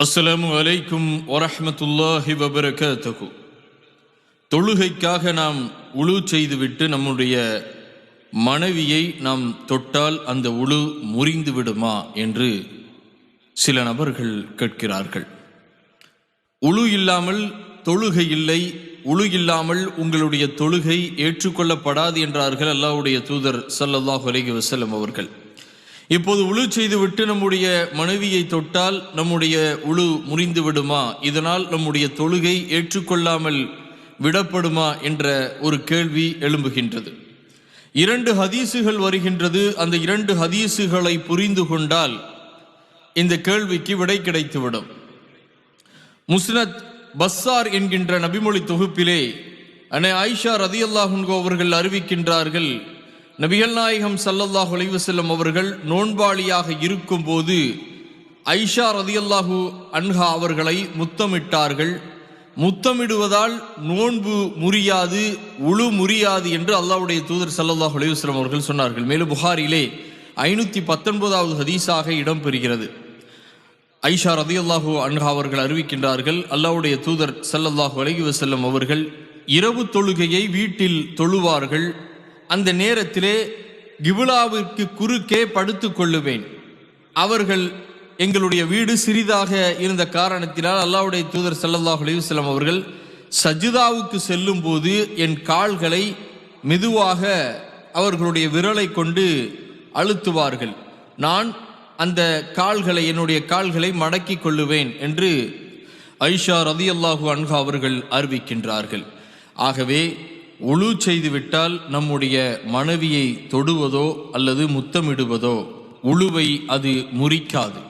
அஸ்ஸலாமு அலைக்கும் வரஹ்மத்துல்லாஹி வபரகாத்துஹு. தொழுகைக்காக நாம் உழு செய்துவிட்டு நம்முடைய மனைவியை நாம் தொட்டால் அந்த உழு முறிந்து விடுமா என்று சில நபர்கள் கேட்கிறார்கள். உழு இல்லாமல் தொழுகை இல்லை உழு இல்லாமல் உங்களுடைய தொழுகை ஏற்றுக்கொள்ளப்படாது என்றார்கள் அல்லாவுடைய தூதர் சல்லல்லாஹ் அலைஹி வசலம் அவர்கள். இப்போது உழு செய்துவிட்டு நம்முடைய மனைவியை தொட்டால் நம்முடைய உழு முறிந்து விடுமா? இதனால் நம்முடைய தொழுகை ஏற்றுக்கொள்ளாமல் விடப்படுமா? என்ற ஒரு கேள்வி எழும்புகின்றது. இரண்டு ஹதீசுகள் வருகின்றது. அந்த இரண்டு ஹதீசுகளை புரிந்து கொண்டால் இந்த கேள்விக்கு விடை கிடைத்துவிடும். முஸ்னத் பஸ்ஸார் என்கின்ற நபிமொழி தொகுப்பிலே அன்னை ஆயிஷா ரதியல்லாஹுன்கோ அவர்கள் அறிவிக்கின்றார்கள் நபிகள் நாயகம் சல்லல்லாஹ் அலைஹி அவர்கள் நோன்பாளியாக இருக்கும்போது ஐஷா ரதியல்லாஹு அன்ஹா அவர்களை முத்தமிட்டார்கள். முத்தமிடுவதால் நோன்பு முறியாது உழு முறியாது என்று அல்லாவுடைய தூதர் சல்லல்லாஹ் அலைஹி அவர்கள் சொன்னார்கள். மேலும் புகாரிலே ஐநூற்றி பத்தொன்பதாவது ஹதீஸாக இடம்பெறுகிறது ஐஷா ரதியல்லாஹு அன்ஹா அவர்கள் அறிவிக்கின்றார்கள் அல்லாவுடைய தூதர் ஸல்லல்லாஹு அலைஹி வசல்லம் அவர்கள் இரவு தொழுகையை வீட்டில் தொழுவார்கள் அந்த நேரத்திலே கிபுலாவிற்கு குறுக்கே படுத்து கொள்ளுவேன். அவர்கள் எங்களுடைய வீடு சிறிதாக இருந்த காரணத்தினால் அல்லாவுடைய தூதர் ஸல்லல்லாஹு அலைஹி அவர்கள் சஜிதாவுக்கு செல்லும் போது என் கால்களை மெதுவாக அவர்களுடைய விரலை கொண்டு அழுத்துவார்கள். நான் அந்த கால்களை என்னுடைய கால்களை மடக்கி கொள்ளுவேன் என்று ஐஷா ரதியல்லாஹு அன்ஹா அவர்கள் அறிவிக்கின்றார்கள். ஆகவே உழு செய்துவிட்டால் நம்முடைய மனைவியை தொடுவதோ அல்லது முத்தமிடுவதோ உழுவை அது முறிக்காது.